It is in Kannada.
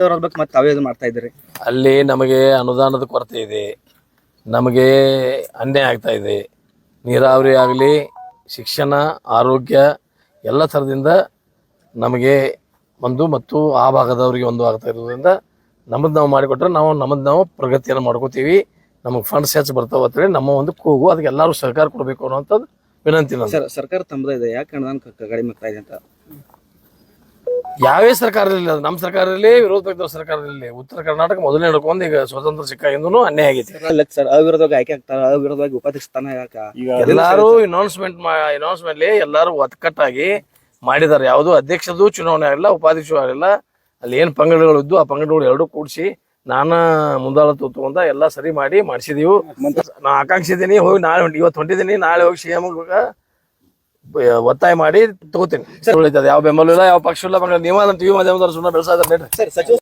ಬಗ್ಗೆ ಮತ್ತೆ ತಾವೇ ಇದು ಮಾಡ್ತಾ ಇದ್ದೀರಿ? ಅಲ್ಲಿ ನಮಗೆ ಅನುದಾನದ ಕೊರತೆ ಇದೆ. ನಮಗೆ ಅನ್ಯಾಯ ಆಗ್ತಾ ಇದೆ. ನೀರಾವರಿ ಆಗಲಿ ಶಿಕ್ಷಣ ಆರೋಗ್ಯ ಎಲ್ಲ ಥರದಿಂದ ನಮಗೆ ಒಂದು ಮತ್ತು ಆ ಭಾಗದವರಿಗೆ ಒಂದು ಆಗ್ತಾ ಇರೋದ್ರಿಂದ ನಮ್ಮದು ನಾವು ಮಾಡಿಕೊಟ್ರೆ ನಾವು ನಮ್ಮದು ನಾವು ಪ್ರಗತಿಯನ್ನು ಮಾಡ್ಕೋತೀವಿ. ನಮಗೆ ಫಂಡ್ಸ್ ಹೆಚ್ಚು ಬರ್ತಾವೆ ಅಂತೇಳಿ ನಮ್ಮ ಒಂದು ಕೂಗು. ಅದಕ್ಕೆ ಎಲ್ಲರೂ ಸಹಕಾರ ಕೊಡಬೇಕು ಅನ್ನೋಂಥದ್ದು ವಿನಂತಿ ಸರ್ ಸರ್ಕಾರ ತಮ್ಮದೇ ಇದೆ. ಯಾಕೆ ಅನುದಾನ ಕಡಿಮೆ ಆಗ್ತಾ ಇದೆ ಅಂತ? ಯಾವೇ ಸರ್ಕಾರ ಇರಲಿಲ್ಲ ಅದು ನಮ್ಮ ಸರ್ಕಾರ ಇರಲಿ ವಿರೋಧ ಪಕ್ಷದ ಸರ್ಕಾರ ಇರಲಿ ಉತ್ತರ ಕರ್ನಾಟಕ ಮೊದಲನೇ ಹಿಡ್ಕೊಂಡು ಈಗ ಸ್ವತಂತ್ರ ಸಿಕ್ಕಾಗಿಂದೂ ಅನ್ಯಾಯ ಆಗೈತಿ. ಸರ್ ಅವಿರೋಧವಾಗಿ ಆಯ್ಕೆ ಆಗ್ತಾರ? ಅವಿರೋಧವಾಗಿ ಉಪಾಧ್ಯಕ್ಷ ಸ್ಥಾನ ಎಲ್ಲಾರು ಅನೌನ್ಸ್ಮೆಂಟ್ ಅನೌನ್ಸ್ಮೆಂಟ್ ಎಲ್ಲಾರು ಒತ್ತಕಟ್ಟಾಗಿ ಮಾಡಿದ್ದಾರೆ. ಯಾವುದು ಅಧ್ಯಕ್ಷದು ಚುನಾವಣೆ ಆಗಿಲ್ಲ ಉಪಾಧ್ಯಕ್ಷ ಆಗಿಲ್ಲ. ಅಲ್ಲಿ ಏನು ಪಂಗಡಗಳಿದ್ದು ಆ ಪಂಗಡಗಳು ಎರಡು ಕೂಡಿಸಿ ನಾನು ಮುಂದಾಳತ್ವ ತಗೊಂಡ ಎಲ್ಲ ಸರಿ ಮಾಡಿ ಮಾಡಿಸಿದೀವಿ. ನಾ ಆಕಾಂಕ್ಷಿದ್ದೀನಿ ಹೋಗಿ ನಾಳೆ ಹೊಂಟಿ ಇವತ್ತು ಹೊಂಟಿದ್ದೀನಿ ನಾಳೆ ಹೋಗಿ ಸಿ ಎಂ ಒತ್ತಾಯ ಮಾಡಿ ತಗೋತೀನಿ. ಯಾವ ಬೆಂಬಲ ಇಲ್ಲ ಯಾವ ಪಕ್ಷ ಇಲ್ಲ ನೀವು ಟಿವಿ ಮಾಧ್ಯಮದವ್ರು ಸುಮ್ಮನೆ ಬೆಳೆಸಾದ್ರೆ ಸರ್ ಸಚಿವ